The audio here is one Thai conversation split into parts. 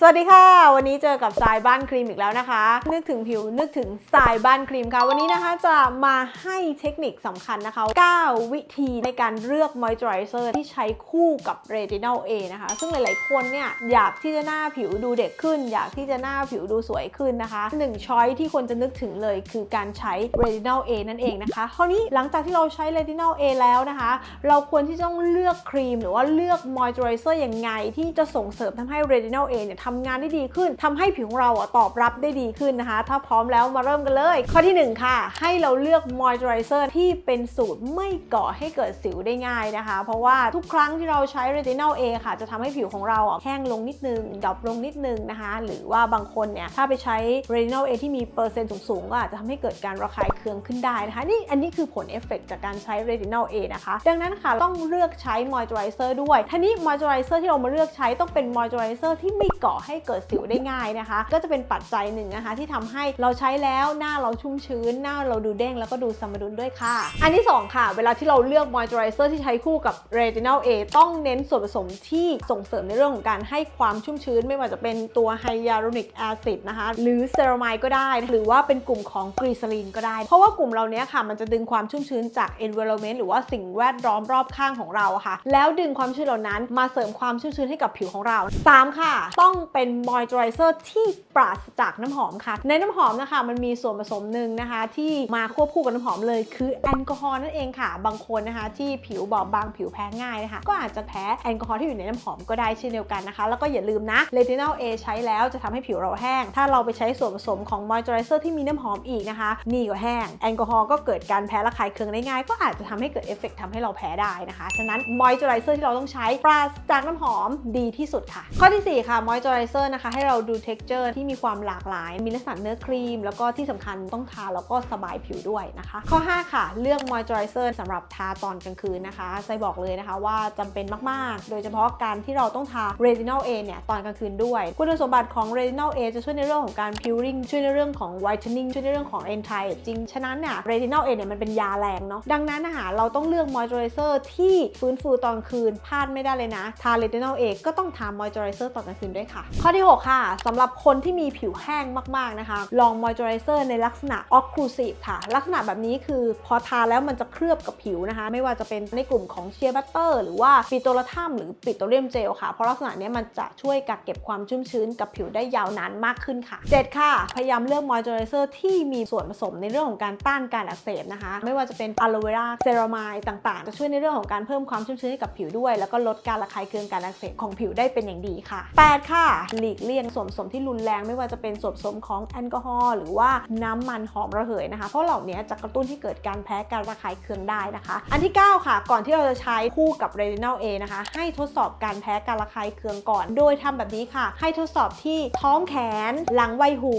สวัสดีค่ะ วันนี้เจอกับสายบ้านครีมอีกแล้วนะคะ นึกถึงผิวนึกถึงสายบ้านครีมค่ะ วันนี้นะคะจะมาให้เทคนิคสำคัญนะคะ 9 วิธีในการเลือกมอยส์เจอไรเซอร์ที่ใช้คู่กับ Retinol A นะคะ ซึ่งหลายๆคนเนี่ยอยากที่จะหน้าผิวดูเด็กขึ้น อยากที่จะหน้าผิวดูสวยขึ้นนะคะหนึ่งช้อยที่ควรจะนึกถึงเลยคือการใช้ Retinol A นั่นเองนะคะคราวนี้หลังจากที่เราใช้ Retinol A แล้วนะคะ เราควรที่จะต้องเลือกครีม หรือว่าเลือกมอยส์เจอไรเซอร์ยังไงที่จะส่งเสริมทำให้ Retinol A เนี่ยทำงานได้ดีขึ้นทำให้ผิวของเราตอบรับได้ดีขึ้นนะคะ ถ้าพร้อมแล้วมาเริ่มกันเลย ข้อทีหนึ่1 ค่ะ ให้เราเลือกมอยส์เจอไรเซอร์ที่เป็นสูตรไม่ก่อให้เกิดสิวได้ง่ายนะคะ เพราะว่าทุกครั้งที่เราใช้ Retinol A ค่ะ จะทำให้ผิวของเราแห้งลงนิดนึงดรอปลงนิดนึงนะคะ หรือว่าบางคนเนี่ยถ้าไปใช้ Retinol A ที่มีเปอร์เซ็นต์สูงๆก็อาจจะทำให้เกิดการระคายเคืองขึ้นได้นะคะนี่อันนี้คือผลเอฟเฟกต์จากการใช้ Retinol A นะคะดังนั้นค่ะต้องเลือกใช้มอยส์เจอไรเซอร์ด้วยทีนี้มอยส์เจอไรเซอร์ที่เรามาเลือกใช้ต้องเป็นมอยส์เจอไรเซอร์ที่ไม่ก่อให้เกิดสิวได้ง่ายนะคะ ก็จะเป็นปัจจัยหนึ่งนะคะ ที่ทำให้เราใช้แล้วหน้าเราชุ่มชื้น หน้าเราดูเด้งแล้วก็ดูสมดุลด้วยค่ะ อันที่ 2 ค่ะ เวลาที่เราเลือกมอยส์เจอไรเซอร์ที่ใช้คู่กับ Retinol A ต้องเน้นส่วนผสมที่ส่งเสริมในเรื่องของการให้ความชุ่มชื้น ไม่ว่าจะเป็นตัวไฮยาลูริกแอซิดนะคะ หรือเซรามายก็ได้ หรือว่าเป็นกลุ่มของกรีซาลีนก็ได้ เพราะว่ากลุ่มเราเนี้ยค่ะ มันจะดึงความชุ่มชื้นจาก environment หรือว่าสิ่งแวดล้อมรอบข้างของเราค่ะ แล้วดึงความชื้นเหล่านั้นมาเสริมความชุ่มชื้นให้กับผิวของเรา 3 ค่ะ ต้องเป็นมอยส์เจอไรเซอร์ที่ปราศจากน้ำหอมค่ะ ในน้ำหอมนะคะมันมีส่วนผสมหนึ่งนะคะ ที่มาควบคู่กับน้ำหอมเลย คือแอลกอฮอล์นั่นเองค่ะ บางคนนะคะ ที่ผิวบอบบางผิวแพ้ง่ายนะคะ ก็อาจจะแพ้แอลกอฮอล์ที่อยู่ในน้ำหอมก็ได้เช่นเดียวกันนะคะ แล้วก็อย่าลืมนะ Retinol A ใช้แล้วจะทำให้ผิวเราแห้ง ถ้าเราไปใช้ส่วนผสมของมอยส์เจอไรเซอร์ที่มีน้ำหอมอีกนะคะนี่ก็แห้งแอลกอฮอล์ก็เกิดการแพ้ระคายเคืองได้ง่าย ก็อาจจะทำให้เกิดเอฟเฟกต์ทำให้เราแพ้ได้นะคะฉะนั้นมอยส์เจอไรเซอร์ที่เราต้องใช้ปราศจากน้ำหอมดีที่สุดค่ะ ข้อที่4ค่ะมอยส์เจอไรเซอร์นะคะ ให้เราดู texture ที่มีความหลากหลาย มีลักษณะเนื้อครีม แล้วก็ที่สำคัญต้องทาแล้วก็สบายผิวด้วยนะคะ ข้อ 5 ค่ะ เลือกมอยส์เจอไรเซอร์สำหรับทาตอนกลางคืนนะคะไซบอกเลยนะคะว่าจำเป็นมาก ๆ โดยเฉพาะการที่เราต้องทา Retinol A เนี่ยตอนกลางคืนด้วย คุณสมบัติของ Retinol A จะช่วยในเรื่องของการ curing ช่วยในเรื่องของ whitening ช่วยในเรื่องของ anti aging ฉะนั้นเนี่ย Retinol A เนี่ยมันเป็นยาแรงเนาะดังนั้นนะคะเราต้องเลือก moisturizer ที่ฟื้นฟูตอนคืนพลาดไม่ได้เลยนะ ทา Retinol A ก็ต้องทา moisturizer ตอนกลางคืนด้วยค่ะข้อที่ 6 ค่ะสำหรับคนที่มีผิวแห้งมากๆนะคะ ลอง moisturizer ในลักษณะ occlusive ค่ะ ลักษณะแบบนี้คือพอทาแล้วมันจะเคลือบกับผิวนะคะ ไม่ว่าจะเป็นในกลุ่มของเชียร์บัตเตอร์หรือว่าปิโตรทัมหรือปิโตรเลียมเจลค่ะ เพราะลักษณะนี้มันจะช่วยกักเก็บความชุ่มชื้นกับผิวได้ยาวนานมากขึ้นค่ะ 7 ค่ะ พยายามเลือก moisturizer ที่มีส่วนผสมในเรื่องของการต้านการอักเสบนะคะ ไม่ว่าจะเป็นอะโลเวราเซรามายต่างๆ จะช่วยในเรื่องของการเพิ่มความชุ่มชื้นให้กับผิวด้วย แล้วก็ลดการระคายเคืองการอักเสบของผิวได้เป็นอย่างดีค่ะ 8 ค่ะหลีกเลี่ยงส่วนผสมที่รุนแรงไม่ว่าจะเป็นส่วนผสมของแอลกอฮอล์หรือว่าน้ำมันหอมระเหยนะคะ เพราะเหล่านี้จะกระตุ้นที่เกิดการแพ้การระคายเคืองได้นะคะ อันที่ 9 ค่ะ ก่อนที่เราจะใช้คู่กับ Retinol A นะคะ ให้ทดสอบการแพ้การระคายเคืองก่อน โดยทำแบบนี้ค่ะ ให้ทดสอบที่ท้องแขน หลังไวหู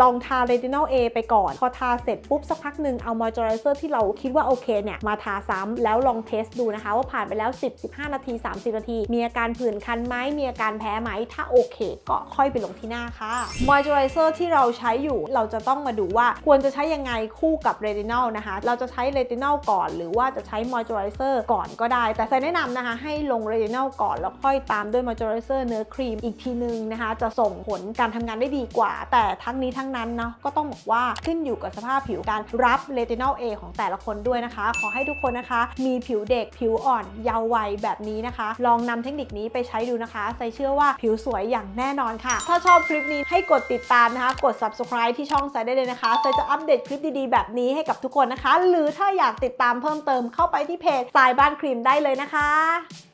ลองทา Retinol A ไปก่อน พอทาเสร็จปุ๊บสักพักหนึ่งเอา moisturizer ที่เราคิดว่าโอเคเนี่ยมาทาซ้ำแล้วลองเทสดูนะคะ ว่าผ่านไปแล้ว 10-15 นาที 30 นาที มีอาการผื่นคันไหมมีอาการแพ้ไหมถ้าโอเคก็ค่อยไปลงที่หน้าค่ะ moisturizer ที่เราใช้อยู่เราจะต้องมาดูว่าควรจะใช้ยังไงคู่กับ Retinol นะคะ เราจะใช้ Retinol ก่อน หรือว่าจะใช้ moisturizer ก่อนก็ได้ แต่ใส่แนะนำนะคะ ให้ลง Retinol ก่อนแล้วค่อยตามด้วย moisturizer เนื้อครีมอีกทีนึงนะคะ จะส่งผลการทำงานได้ดีกว่า แต่ทั้งนี้ทั้งนั้นเนาะก็ต้องบอกว่าขึ้นอยู่กับสภาพผิวการรับ Retinol A ของแต่ละคนด้วยนะคะ ขอให้ทุกคนนะคะ มีผิวเด็กผิวอ่อนเยาว์วัยแบบนี้นะคะ ลองนำเทคนิคนี้ไปใช้ดูนะคะใส่เชื่อว่าผิวสวยอย่างแน่นอนค่ะ ถ้าชอบคลิปนี้ให้กดติดตามนะคะ กด subscribe ที่ช่องไซด์ได้เลยนะคะไซจะอัปเดตคลิปดีๆ แบบนี้ให้กับทุกคนนะคะ หรือถ้าอยากติดตามเพิ่มเติมเข้าไปที่เพจสายบ้านครีมได้เลยนะคะ